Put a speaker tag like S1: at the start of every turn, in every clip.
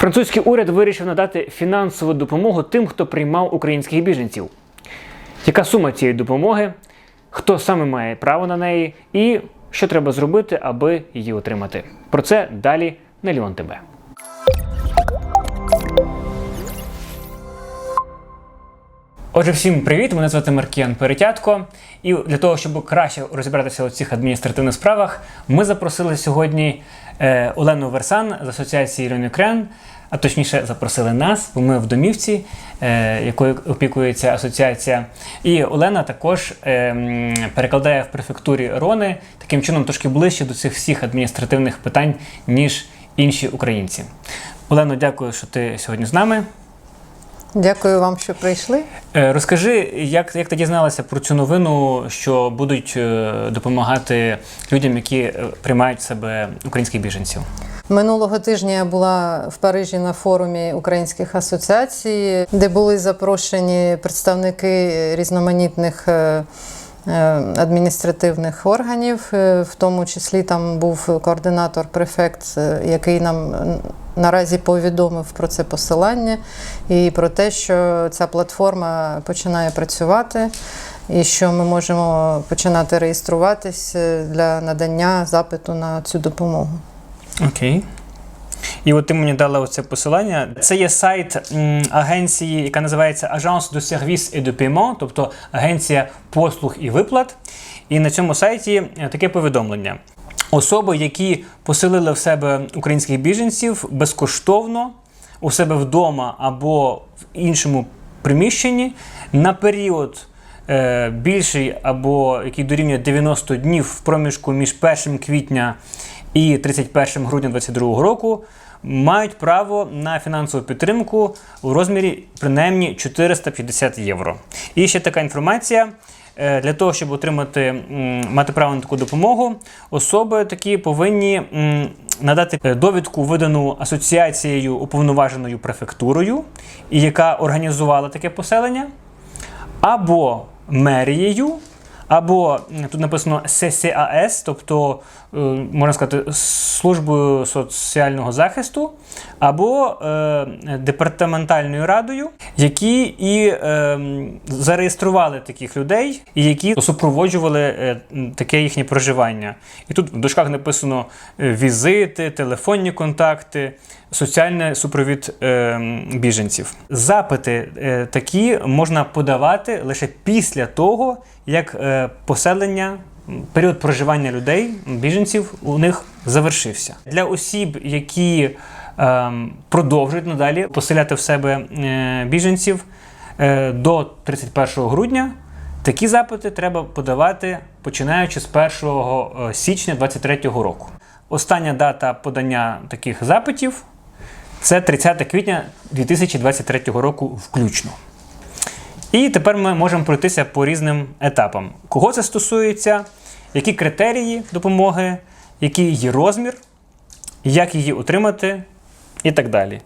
S1: Французький уряд вирішив надати фінансову допомогу тим, хто приймав українських біженців. Яка сума цієї допомоги? Хто саме має право на неї, і що треба зробити, аби її отримати? Про це далі на Ліон ТБ. Отже, всім привіт! Мене звати Маркіян Перетятко. І для того, щоб краще розібратися у цих адміністративних справах, ми запросили сьогодні е, Олену Версан з асоціації Ренюкрен, а точніше запросили нас, бо ми в домівці, е, якою опікується асоціація. І Олена також е, перекладає в префектурі Рони таким чином трошки ближче до цих всіх адміністративних питань, ніж інші українці. Олено, дякую, що ти сьогодні з нами.
S2: Дякую вам, що прийшли.
S1: Е, Розкажи, як, як ти дізналася про цю новину, що будуть е, допомагати людям, які е, приймають в себе українських біженців?
S2: Минулого тижня я була в Парижі на форумі українських асоціацій, де були запрошені представники різноманітних адміністративних органів, в тому числі там був координатор префект, е, який нам наразі повідомив про це посилання і про те, що ця платформа починає працювати. І що ми можемо починати реєструватись е, для надання запиту на цю допомогу.
S1: Окей. І от ти мені дала оце посилання. Це є сайт м, агенції, яка називається Agence de Service et de Paiement, тобто агенція послуг і виплат. І на цьому сайті е, таке повідомлення. Особи, які поселили в себе українських біженців безкоштовно у себе вдома або в іншому приміщенні на період е, більший або який дорівнює 90 днів в проміжку між 1 квітня і 31 грудня 2022 року, мають право на фінансову підтримку у розмірі принаймні 450 євро. І ще така інформація. Е, Для того, щоб отримати мати право на таку допомогу, особи такі повинні надати е, довідку, видану асоціацією уповноваженою префектурою, яка організувала таке поселення, або мерією, або тут написано ССАС, тобто е, можна сказати, службою соціального захисту, або е, департаментальною радою, які і е, зареєстрували таких людей, і які супроводжували таке їхнє проживання. І тут в дужках написано візити, телефонні контакти. Соціальний супровід е, біженців. Запити е, такі можна подавати лише після того, як е, поселення, період проживання людей, біженців у них завершився. Для осіб, які е, продовжують надалі поселяти в себе е, біженців е, до 31 грудня, такі запити треба подавати починаючи з 1 січня 2023 року. Остання дата подання таких запитів це 30 квітня 2023 року включно. І тепер ми можемо пройтися по різним етапам. Кого це стосується, які критерії допомоги, який її розмір, як її отримати і так далі.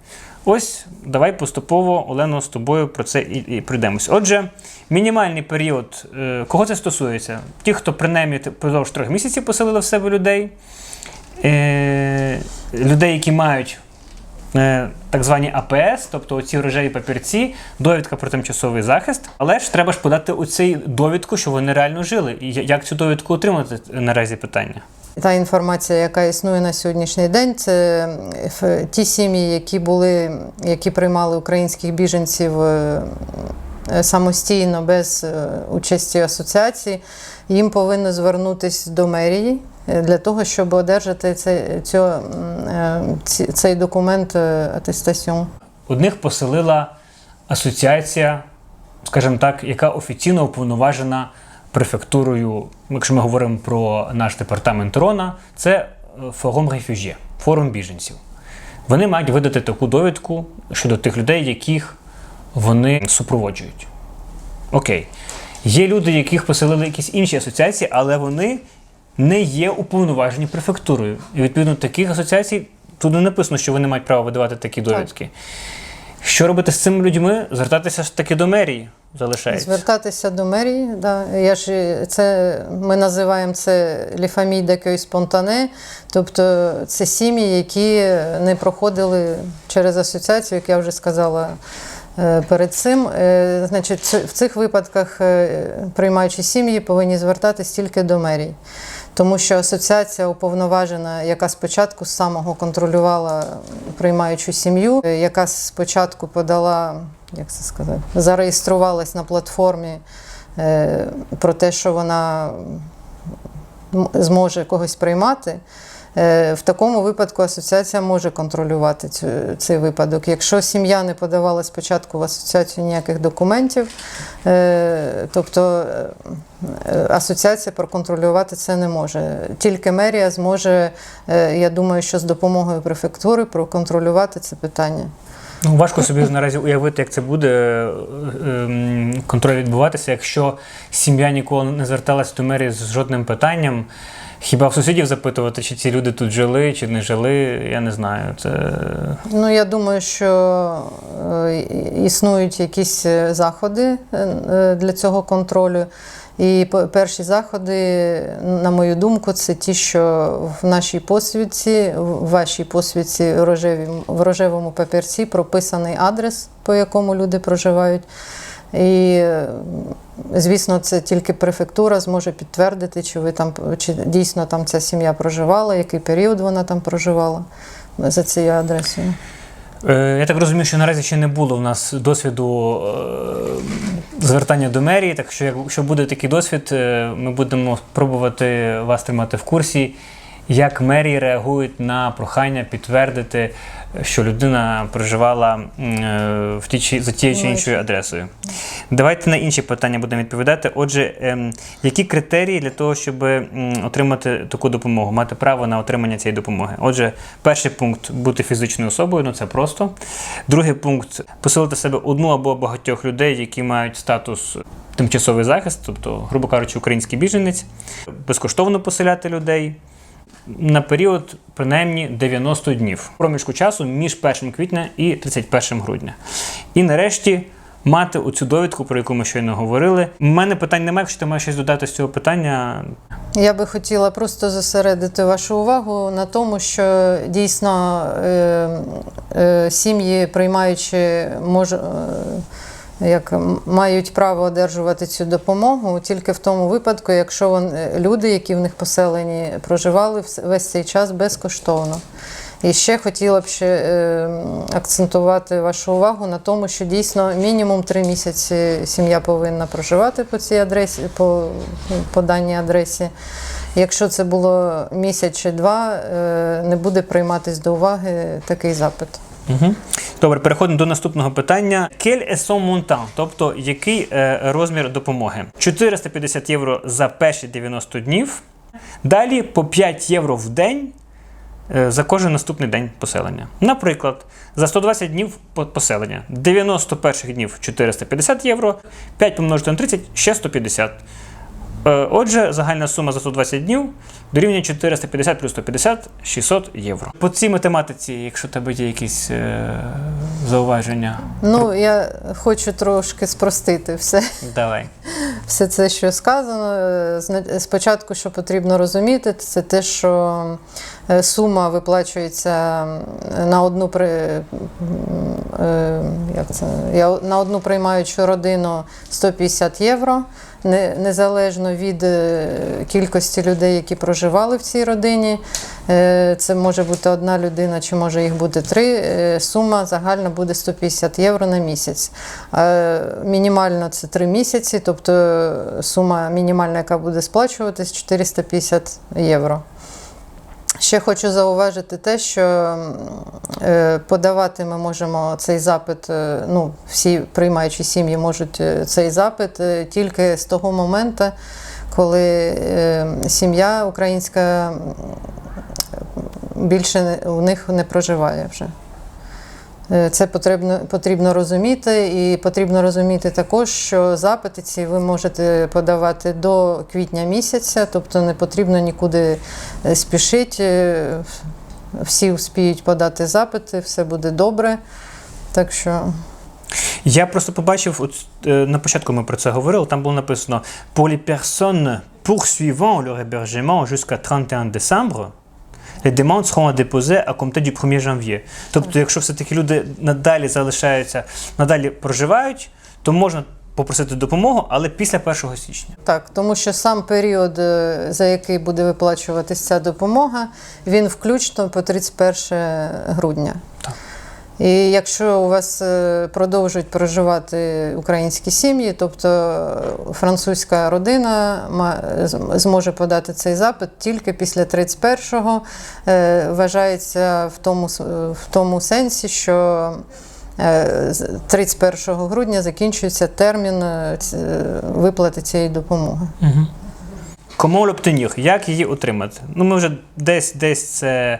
S1: Ось давай поступово, Олено, з тобою про це і, і пройдемось. Отже, мінімальний період, е, кого це стосується? Ті, хто принаймні впродовж трьох місяців поселили в себе людей, е, людей, які мають так звані АПС, тобто ці рожеві папірці, довідка про тимчасовий захист. Але ж треба ж подати оцей довідку, що вони реально жили. І як цю довідку отримати наразі питання?
S2: Та інформація, яка існує на сьогоднішній день, це е, ті сім'ї, які були, які приймали українських біженців е, е, самостійно без е, участі асоціації, їм повинно звернутися до мерії е, для того, щоб одержати цей, цю, е, цей документ е, атестаціон.
S1: Одних поселила асоціація, скажімо так, яка офіційно уповноважена префектурою, якщо ми говоримо про наш департамент Рона, це е, форум рефюжі, форум біженців. Вони мають видати таку довідку щодо тих людей, яких вони супроводжують. Окей. Є люди, яких поселили якісь інші асоціації, але вони не є уповноважені префектурою. І відповідно таких асоціацій тут не написано, що вони мають право видавати такі довідки. Що робити з цими людьми? Звертатися ж таки до мерії. залишається.
S2: Звертатися до мерії, да. Я ж це ми називаємо це ліфамій декої спонтане, тобто це сім'ї, які не проходили через асоціацію, як я вже сказала. е, Перед цим, Е, значить, в цих випадках е, приймаючі сім'ї повинні звертатись тільки до мерії, тому що асоціація уповноважена, яка спочатку з самого контролювала приймаючу сім'ю, яка спочатку подала, як це сказати, зареєструвалась на платформі е, про те, що вона зможе когось приймати. Е, В такому випадку асоціація може контролювати цей випадок. Якщо сім'я не подавала спочатку в асоціацію ніяких документів, е, тобто е, асоціація проконтролювати це не може. Тільки мерія зможе, я думаю, що з допомогою префектури проконтролювати це питання.
S1: Ну, важко собі наразі уявити, як це буде е, ем, контроль відбуватися, якщо сім'я ніколи не зверталась до мерії з жодним питанням. Хіба в сусідів запитувати, чи ці люди тут жили, чи не жили, я не знаю. Це
S2: Ну, я думаю, що е, існують якісь е, заходи для цього контролю. І перші заходи, на мою думку, це ті, що в нашій посвідці, в вашій посвідці в рожевому папірці прописаний адрес, по якому люди проживають. І, звісно, це тільки префектура зможе підтвердити, чи ви там чи дійсно там ця сім'я проживала, який період вона там проживала за цією адресою.
S1: Е, Я так розумію, що наразі ще не було в нас досвіду е, звертання до мерії. Так що, якщо буде такий досвід, е, ми будемо пробувати вас тримати в курсі, як мерії реагують на прохання підтвердити, що людина проживала е, в тій чи за тією чи іншою адресою. Давайте на інші питання будемо відповідати. Отже, ем, які критерії для того, щоб отримати таку допомогу, мати право на отримання цієї допомоги? Отже, перший пункт бути фізичною особою, ну це просто. Другий пункт поселити в себе одну або багатьох людей, які мають статус тимчасовий захист, тобто, грубо кажучи, український біженець, безкоштовно поселяти людей. На період принаймні 90 днів проміжку часу між 1 квітня і 31 грудня. І нарешті мати оцю довідку, про яку ми щойно говорили. У мене питань немає, якщо ти маєш щось додати з цього питання.
S2: Я би хотіла просто зосередити вашу увагу на тому, що дійсно е, е, сім'ї, приймаючи, мож, е, як мають право одержувати цю допомогу тільки в тому випадку, якщо вон, е, люди, які в них поселені, проживали весь цей час безкоштовно. І ще хотіла б ще е, акцентувати вашу увагу на тому, що дійсно мінімум три місяці сім'я повинна проживати по цій адресі, по, ну, по даній адресі. Якщо це було місяць чи два, е, не буде прийматись до уваги такий запит.
S1: Угу. Добре, переходимо до наступного питання. Est son montant? Тобто, який е, розмір допомоги? 450 євро за перші 90 днів. Далі по 5 євро в день е, за кожен наступний день поселення. Наприклад, за 120 днів поселення, 90 перших днів 450 євро, 5 помножити на 30 ще 150. Е, Отже, загальна сума за 120 днів дорівнює 450 плюс 150 600 євро. По цій математиці, якщо у тебе є якісь е, зауваження,
S2: Ну, я хочу трошки спростити все.
S1: давай.
S2: Все це, що сказано, е, спочатку, що потрібно розуміти, це те, що е, сума виплачується на одну при як це, я- на одну приймаючу родину 150 євро, незалежно від е, кількості людей, які проживали в цій родині. Е, Це може бути одна людина, чи може їх бути три. Е, Сума загальна буде 150 євро на місяць. Мінімально це три місяці, тобто сума мінімальна, яка буде сплачуватись, 450 євро. Ще хочу зауважити те, що е, подавати ми можемо цей запит, е, ну, всі приймаючі сім'ї можуть е, цей запит тільки з того моменту, коли сім'я українська більше у них не проживає вже. Е, Це потрібно, потрібно розуміти, і потрібно розуміти також, що запити ці ви можете подавати до квітня місяця, тобто не потрібно нікуди е, спішити. Е, Всі успіють подати запити, все буде добре. Так що
S1: Я просто побачив, от, на початку ми про це говорили, там було написано Pour les personnes poursuivant leur hébergement jusqu'à 31 décembre, les demandes seront à déposer à compter du 1er janvier. Тобто, якщо все-таки люди надалі залишаються, надалі проживають, то можна попросити допомогу, але після 1 січня.
S2: Так, тому що сам період, е, за який буде виплачуватися ця допомога, він включно по 31 грудня.
S1: Так.
S2: І якщо у вас е, продовжують проживати українські сім'ї, тобто е, французька родина зможе подати цей запит тільки після 31-го, е, вважається в тому, в тому сенсі, що е, з 31 грудня закінчується термін виплати цієї допомоги.
S1: Угу. Comment l'obtenir? Як її отримати? Ну, ми вже десь десь це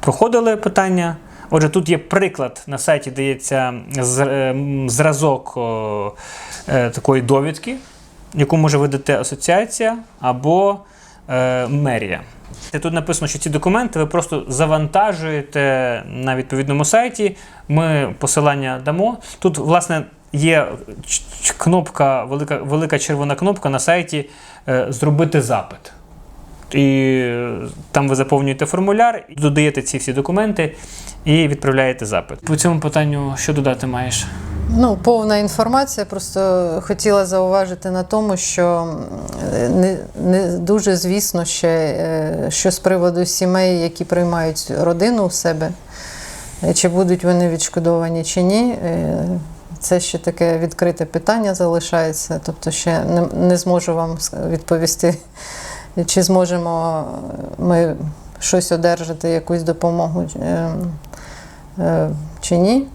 S1: проходили питання. Отже, тут є приклад на сайті, дається е, зразок е, такої довідки, яку може видати асоціація або е, мерія. Тут написано, що ці документи ви просто завантажуєте на відповідному сайті. Ми посилання дамо. Тут, власне, є кнопка, велика, велика червона кнопка на сайті Зробити запит. І е, там ви заповнюєте формуляр, додаєте ці всі документи і відправляєте запит. По цьому питанню що додати маєш?
S2: Ну, повна інформація. Просто хотіла зауважити на тому, що не, не дуже звісно ще, е, що з приводу сімей, які приймають родину у себе, е, чи будуть вони відшкодовані чи ні. Це ще таке відкрите питання залишається. Тобто, ще не, не зможу вам відповісти, чи зможемо ми щось одержати, якусь допомогу е, е, чи ні.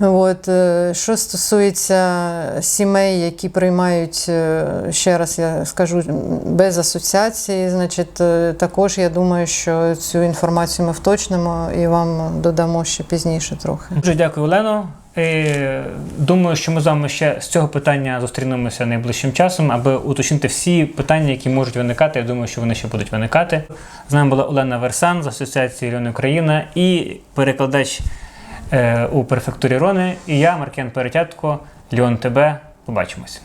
S2: От, е, що стосується сімей, які приймають, е, ще раз я скажу, без асоціації, значить, е, також я думаю, що цю інформацію ми вточнимо і вам додамо ще пізніше трохи.
S1: Дуже дякую, Олено. Е, Думаю, що ми з вами ще з цього питання зустрінемося найближчим часом, аби уточнити всі питання, які можуть виникати. Я думаю, що вони ще будуть виникати. З нами була Олена Версан з Асоціації Льони Україна і перекладач е, у префектурі Рони. І я, Маркен Перетятко, Льон ТБ. Побачимось.